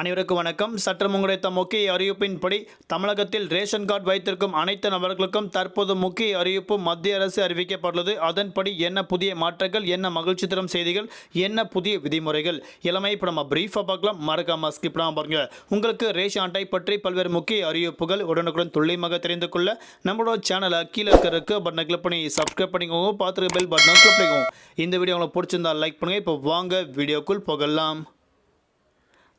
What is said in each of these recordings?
அனைவருக்கும் வணக்கம். சற்றம் கிடைத்த முக்கிய அறிவிப்பின்படி தமிழகத்தில் ரேஷன் கார்டு வைத்திருக்கும் அனைத்து நபர்களுக்கும் தற்போது முக்கிய அறிவிப்பு மத்திய அரசு அறிவிக்கப்பட்டுள்ளது. அதன்படி என்ன புதிய மாற்றங்கள் என்ன மகிழ்ச்சி தரும் செய்திகள் என்ன புதிய விதிமுறைகள் இளமை இப்போ நம்ம பிரீஃபாக பார்க்கலாம். மறக்காம ஸ்கிப் பண்ணாம பாருங்க. உங்களுக்கு ரேஷன் அட்டை பற்றி பல்வேறு முக்கிய அறிவிப்புகள் உடனுக்குடன் துல்லியமாக தெரிந்து கொள்ள நம்மளோட சேனலை கீழே இருக்கிற பட்டனை கிளிக் பண்ணி சப்ஸ்கிரைப் பண்ணிக்கோங்க. பார்த்துருக்க பெல் பட்டனை கிளிக் பண்ணிக்கோங்க. இந்த வீடியோ உங்களுக்கு பிடிச்சிருந்தா லைக் பண்ணுங்கள் இப்போ வாங்க வீடியோக்குள் போகலாம்.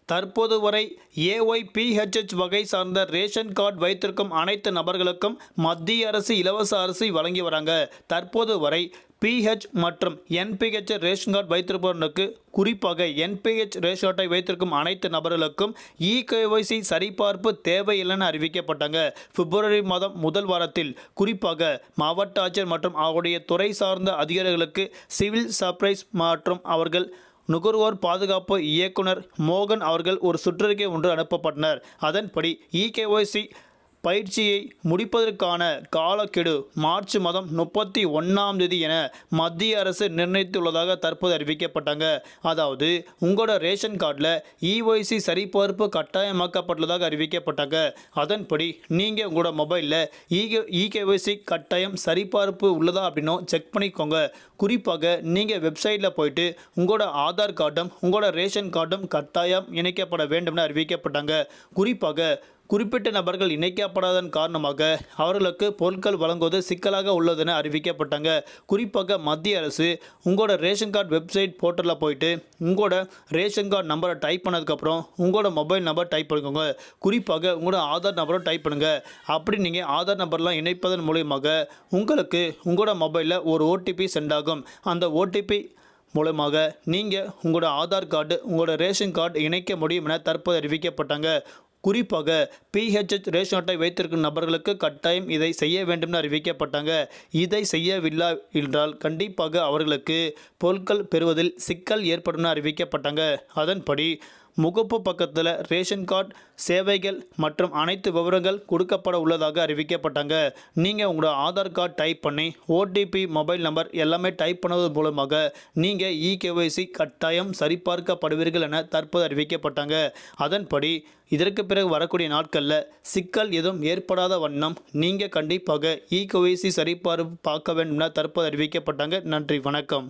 தற்போது வரை ஏஒய்பிஹெச்ஹெச் வகை சார்ந்த ரேஷன் கார்டு வைத்திருக்கும் அனைத்து நபர்களுக்கும் மத்திய அரசு இலவச அரிசி வழங்கி வராங்க. தற்போது வரை பிஹெச் மற்றும் என்பிஹெச் ரேஷன் கார்டு வைத்திருப்பவர்களுக்கு குறிப்பாக என்பிஹெச் ரேஷன் கார்டை வைத்திருக்கும் அனைத்து நபர்களுக்கும் இகேஒய்சி கேஒய்சி சரிபார்ப்பு தேவையில்லைன்னு அறிவிக்கப்பட்டாங்க. பிப்ரவரி மாதம் முதல் வாரத்தில் குறிப்பாக மாவட்ட ஆட்சியர் மற்றும் அவருடைய துறை சார்ந்த அதிகாரிகளுக்கு சிவில் சர்ப்ரைஸ் மற்றும் அவர்கள் நுகர்வோர் பாதுகாப்பு இயக்குனர் மோகன் அவர்கள் ஒரு சுற்றறிக்கை ஒன்று அனுப்பப்பட்டனர். அதன்படி இகேஒய்சி பயிற்சியை முடிப்பதற்கான காலக்கெடு மார்ச் மாதம் முப்பத்தி ஒன்றாம் தேதி என மத்திய அரசு நிர்ணயித்துள்ளதாக தற்போது அறிவிக்கப்பட்டாங்க. அதாவது உங்களோட ரேஷன் கார்டில் இஒய்சி சரிபார்ப்பு கட்டாயமாக்கப்பட்டுள்ளதாக அறிவிக்கப்பட்டாங்க. அதன்படி நீங்கள் உங்களோட மொபைலில் இகே இகேஒய்சி கட்டாயம் சரிபார்ப்பு உள்ளதா அப்படின்னும் செக் பண்ணிக்கோங்க. குறிப்பாக நீங்கள் வெப்சைட்டில் போயிட்டு உங்களோட ஆதார் கார்டும் உங்களோட ரேஷன் கார்டும் கட்டாயம் இணைக்கப்பட வேண்டும்னு அறிவிக்கப்பட்டாங்க. குறிப்பாக குறிப்பிட்ட நபர்கள் இணைக்கப்படாதன் காரணமாக அவர்களுக்கு பொருட்கள் வழங்குவது சிக்கலாக உள்ளதென அறிவிக்கப்பட்டாங்க. குறிப்பாக மத்திய அரசு உங்களோட ரேஷன் கார்டு வெப்சைட் போர்ட்டலில் போயிட்டு உங்களோட ரேஷன் கார்டு நம்பரை டைப் பண்ணதுக்கப்புறம் உங்களோட மொபைல் நம்பர் டைப் பண்ணிக்கோங்க. குறிப்பாக உங்களோட ஆதார் நம்பரை டைப் பண்ணுங்கள் அப்படி நீங்கள் ஆதார் நம்பர்லாம் இணைப்பதன் மூலியமாக உங்களுக்கு உங்களோட மொபைலில் ஒரு ஓடிபி சென்ட் ஆகும். அந்த ஓடிபி மூலமாக நீங்கள் உங்களோட ஆதார் கார்டு உங்களோட ரேஷன் கார்டு இணைக்க முடியும் என தற்போது அறிவிக்கப்பட்டாங்க. குறிப்பாக பிஹெச்எச் ரேஷன் அட்டை வைத்திருக்கும் நபர்களுக்கு கட்டாயம் இதை செய்ய வேண்டும்னு அறிவிக்கப்பட்டாங்க. இதை செய்யவில்லை என்றால் கண்டிப்பாக அவர்களுக்கு பொருட்கள் பெறுவதில் சிக்கல் ஏற்படும் அறிவிக்கப்பட்டாங்க. அதன்படி முகப்பு பக்கத்தில் ரேஷன் கார்டு சேவைகள் மற்றும் அனைத்து விவரங்கள் கொடுக்கப்பட உள்ளதாக அறிவிக்கப்பட்டாங்க. நீங்கள் உங்களோட ஆதார் கார்டு டைப் பண்ணி ஓடிபி மொபைல் நம்பர் எல்லாமே டைப் பண்ணுவது மூலமாக நீங்கள் இகேஒய்சி கட்டாயம் சரிபார்க்கப்படுவீர்கள் என தற்போது அறிவிக்கப்பட்டாங்க. அதன்படி இதற்கு பிறகு வரக்கூடிய நாட்களில் சிக்கல் எதுவும் ஏற்படாத வண்ணம் நீங்கள் கண்டிப்பாக இகேஒய்சி சரிபார்ப்பு பார்க்க வேண்டும் என தற்போது அறிவிக்கப்பட்டாங்க. நன்றி வணக்கம்.